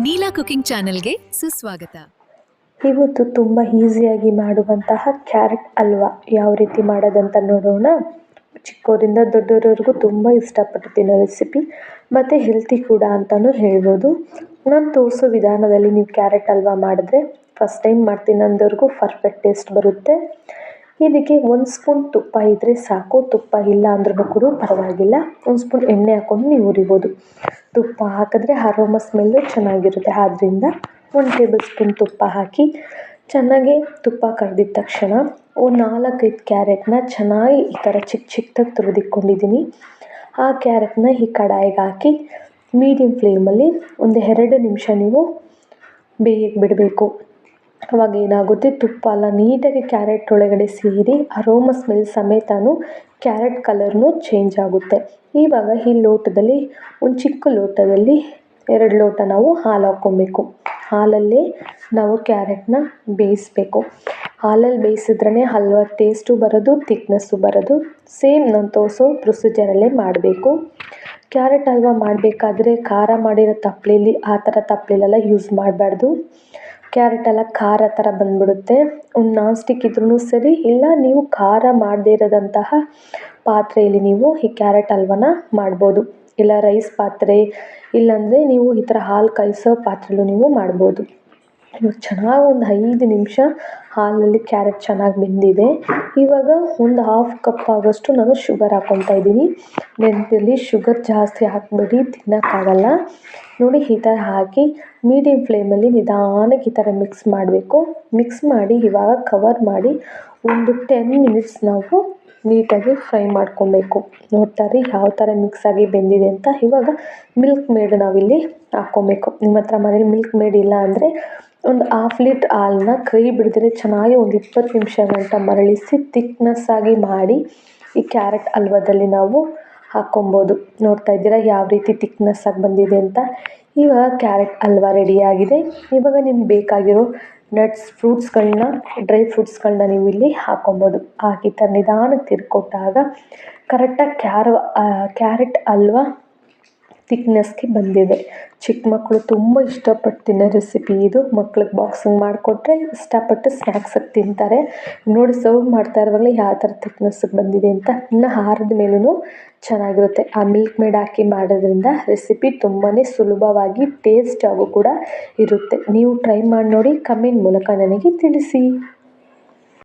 Neela cooking ಚಾನೆಲ್ಗೆ ಸುಸ್ವಾಗತ. ಇವತ್ತು ತುಂಬ ಈಸಿಯಾಗಿ ಮಾಡುವಂತಹ ಕ್ಯಾರೆಟ್ ಹಲ್ವ ಯಾವ ರೀತಿ ಮಾಡೋದಂತ ನೋಡೋಣ. ಚಿಕ್ಕವರಿಂದ ದೊಡ್ಡವರವರೆಗೂ ತುಂಬ ಇಷ್ಟಪಟ್ಟು ತಿನ್ನೋ ರೆಸಿಪಿ. ಮತ್ತು ಹೆಲ್ತಿ ಕೂಡ ಅಂತಲೂ ಹೇಳ್ಬೋದು. ನಾನು ತೋರಿಸೋ ವಿಧಾನದಲ್ಲಿ ನೀವು ಕ್ಯಾರೆಟ್ ಹಲ್ವ ಮಾಡಿದ್ರೆ ಫಸ್ಟ್ ಟೈಮ್ ಮಾಡ್ತೀನಿ ಅಂದವ್ರಿಗೂ ಪರ್ಫೆಕ್ಟ್ ಟೇಸ್ಟ್ ಬರುತ್ತೆ. ಇದಕ್ಕೆ ಒಂದು ಸ್ಪೂನ್ ತುಪ್ಪ ಇದ್ದರೆ ಸಾಕು. ತುಪ್ಪ ಇಲ್ಲ ಅಂದ್ರೂ ಕೂಡ ಪರವಾಗಿಲ್ಲ. ಒಂದು ಸ್ಪೂನ್ ಎಣ್ಣೆ ಹಾಕ್ಕೊಂಡು ನೀವು ಹುರಿಬೋದು. ತುಪ್ಪ ಹಾಕಿದ್ರೆ ಅರೋಮ ಸ್ಮೆಲ್ಲು ಚೆನ್ನಾಗಿರುತ್ತೆ. ಆದ್ದರಿಂದ ಒಂದು ಟೇಬಲ್ ಸ್ಪೂನ್ ತುಪ್ಪ ಹಾಕಿ ಚೆನ್ನಾಗಿ ತುಪ್ಪ ಕರೆದಿದ್ದ ತಕ್ಷಣ ಒಂದು ನಾಲ್ಕೈದು ಕ್ಯಾರೆಟ್ನ ಚೆನ್ನಾಗಿ ಈ ಥರ ಚಿಕ್ಕ ಚಿಕ್ಕದಾಗಿ ತುರಿದಿಟ್ಕೊಂಡಿದ್ದೀನಿ ಆ ಕ್ಯಾರೆಟ್ನ ಈ ಕಡಾಯಿಗೆ ಹಾಕಿ ಮೀಡಿಯಮ್ ಫ್ಲೇಮಲ್ಲಿ ಒಂದು ಎರಡು ನಿಮಿಷ ನೀವು ಬೇಯಕ್ಕೆ ಬಿಡಬೇಕು. ಅವಾಗ ಏನಾಗುತ್ತೆ? ತುಪ್ಪ ಎಲ್ಲ ನೀಟಾಗಿ ಕ್ಯಾರೆಟ್ ಒಳಗಡೆ ಸೇರಿ ಅರೋಮ ಸ್ಮೆಲ್ ಸಮೇತನೂ ಕ್ಯಾರೆಟ್ ಕಲರ್ನೂ ಚೇಂಜ್ ಆಗುತ್ತೆ. ಇವಾಗ ಈ ಲೋಟದಲ್ಲಿ, ಒಂದು ಚಿಕ್ಕ ಲೋಟದಲ್ಲಿ ಎರಡು ಲೋಟ ನಾವು ಹಾಲು ಹಾಕ್ಕೊಬೇಕು. ಹಾಲಲ್ಲೇ ನಾವು ಕ್ಯಾರೆಟ್ನ ಬೇಯಿಸ್ಬೇಕು. ಹಾಲಲ್ಲಿ ಬೇಯಿಸಿದ್ರೇ ಹಲ್ವ ಟೇಸ್ಟು ಬರೋದು ತಿಕ್ನೆಸ್ಸು ಬರೋದು. ಸೇಮ್ ನಾನು ತೋರಿಸೋ ಪ್ರೊಸೀಜರಲ್ಲೇ ಮಾಡಬೇಕು. ಕ್ಯಾರೆಟ್ ಹಲ್ವ ಮಾಡಬೇಕಾದ್ರೆ ಖಾರ ಮಾಡಿರೋ ತಪ್ಪಲೆಲಿ ಆ ಥರ ತಪ್ಪಲೆಲೆಲ್ಲ ಯೂಸ್ ಮಾಡಬಾರ್ದು. ಕ್ಯಾರೆಟ್ ಎಲ್ಲ ಖಾರ ಥರ ಬಂದ್ಬಿಡುತ್ತೆ. ಒಂದು ನಾನ್ ಸ್ಟಿಕ್ ಇದ್ರೂ ಸರಿ, ಇಲ್ಲ ನೀವು ಖಾರ ಮಾಡದೇ ಇರೋದಂತಹ ಪಾತ್ರೆಯಲ್ಲಿ ನೀವು ಈ ಕ್ಯಾರೆಟ್ ಹಲ್ವಾನ ಮಾಡ್ಬೋದು. ಇಲ್ಲ ರೈಸ್ ಪಾತ್ರೆ, ಇಲ್ಲಾಂದರೆ ನೀವು ಈ ಥರ ಹಾಲು ಕಾಯಿಸೋ ಪಾತ್ರೆಯಲ್ಲೂ ನೀವು ಮಾಡ್ಬೋದು. ಇವಾಗ ಚೆನ್ನಾಗಿ ಒಂದು ಐದು ನಿಮಿಷ ಹಾಲಲ್ಲಿ ಕ್ಯಾರೆಟ್ ಚೆನ್ನಾಗಿ ಬೆಂದಿದೆ. ಇವಾಗ ಒಂದು ಹಾಫ್ ಕಪ್ ಆಗೋಷ್ಟು ನಾನು ಶುಗರ್ ಹಾಕ್ಕೊತಾ ಇದ್ದೀನಿ. ನೆನಪಲ್ಲಿ ಶುಗರ್ ಜಾಸ್ತಿ ಹಾಕಬೇಡಿ, ತಿನ್ನೋಕ್ಕಾಗಲ್ಲ. ನೋಡಿ ಈ ಥರ ಹಾಕಿ ಮೀಡಿಯಮ್ ಫ್ಲೇಮಲ್ಲಿ ನಿಧಾನಕ್ಕೆ ಈ ಥರ ಮಿಕ್ಸ್ ಮಾಡಬೇಕು. ಮಿಕ್ಸ್ ಮಾಡಿ ಇವಾಗ ಕವರ್ ಮಾಡಿ ಒಂದು ಟೆನ್ ಮಿನಿಟ್ಸ್ ನಾವು ನೀಟಾಗಿ ಫ್ರೈ ಮಾಡ್ಕೊಬೇಕು. ನೋಡ್ತಾರೆ ಯಾವ ಥರ ಮಿಕ್ಸ್ ಆಗಿ ಬೆಂದಿದೆ ಅಂತ. ಇವಾಗ ಮಿಲ್ಕ್ ಮೇಡ್ ನಾವಿಲ್ಲಿ ಹಾಕ್ಕೊಬೇಕು ನಿಮ್ಮ ಹತ್ರ ಮನೇಲಿ ಮಿಲ್ಕ್ ಮೇಡ್ ಇಲ್ಲ ಅಂದರೆ ಒಂದು ಹಾಫ್ ಲೀಟ್ ಹಾಲನ್ನ ಕೈ ಬಿಡದೇನೆ ಚೆನ್ನಾಗಿ ಒಂದು ಇಪ್ಪತ್ತು ನಿಮಿಷ ಗಂಟ ಮರಳಿಸಿ ತಿಕ್ನೆಸ್ ಆಗಿ ಮಾಡಿ ಈ ಕ್ಯಾರೆಟ್ ಹಲ್ವಾದಲ್ಲಿ ನಾವು ಹಾಕ್ಕೊಬೋದು. ನೋಡ್ತಾ ಇದ್ದೀರಾ ಯಾವ ರೀತಿ ತಿಕ್ನೆಸ್ ಆಗಿ ಬಂದಿದೆ ಅಂತ. ಇವಾಗ ಕ್ಯಾರೆಟ್ ಹಲ್ವ ರೆಡಿಯಾಗಿದೆ ಇವಾಗ ನಿಮ್ಗೆ ಬೇಕಾಗಿರೋ ನಟ್ಸ್ ಫ್ರೂಟ್ಸ್ಗಳನ್ನ ಡ್ರೈ ಫ್ರೂಟ್ಸ್ಗಳನ್ನ ನೀವು ಇಲ್ಲಿ ಹಾಕ್ಕೊಬೋದು. ಹಾಕಿ ಥರ ನಿಧಾನಕ್ಕೆ ತಿರ್ಕೊಟ್ಟಾಗ ಕರೆಕ್ಟಾಗಿ ಕ್ಯಾರ ಕ್ಯಾರೆಟ್ ಹಲ್ವ ತಿಕ್ನೆಸ್ಗೆ ಬಂದಿದೆ. ಚಿಕ್ಕ ಮಕ್ಕಳು ತುಂಬ ಇಷ್ಟಪಟ್ಟು ತಿನ್ನೋ ರೆಸಿಪಿ ಇದು. ಮಕ್ಳಿಗೆ ಬಾಕ್ಸಿಂಗ್ ಮಾಡಿಕೊಟ್ರೆ ಇಷ್ಟಪಟ್ಟು ಸ್ನ್ಯಾಕ್ಸಾಗಿ ತಿಂತಾರೆ. ನೋಡಿ ಸರ್ವ್ ಮಾಡ್ತಾ ಇರುವಾಗಲೇ ಯಾವ ಥರ ತಿಕ್ನೆಸ್ಸಿಗೆ ಬಂದಿದೆ ಅಂತ ಇನ್ನು ಹಾರದ ಮೇಲೂ ಚೆನ್ನಾಗಿರುತ್ತೆ. ಆ ಮಿಲ್ಕ್ ಮೇಡ್ ಹಾಕಿ ಮಾಡೋದ್ರಿಂದ ರೆಸಿಪಿ ತುಂಬಾ ಸುಲಭವಾಗಿ ಟೇಸ್ಟಾಗೂ ಕೂಡ ಇರುತ್ತೆ. ನೀವು ಟ್ರೈ ಮಾಡಿ ನೋಡಿ ಕಮೆಂಟ್ ಮೂಲಕ ನನಗೆ ತಿಳಿಸಿ.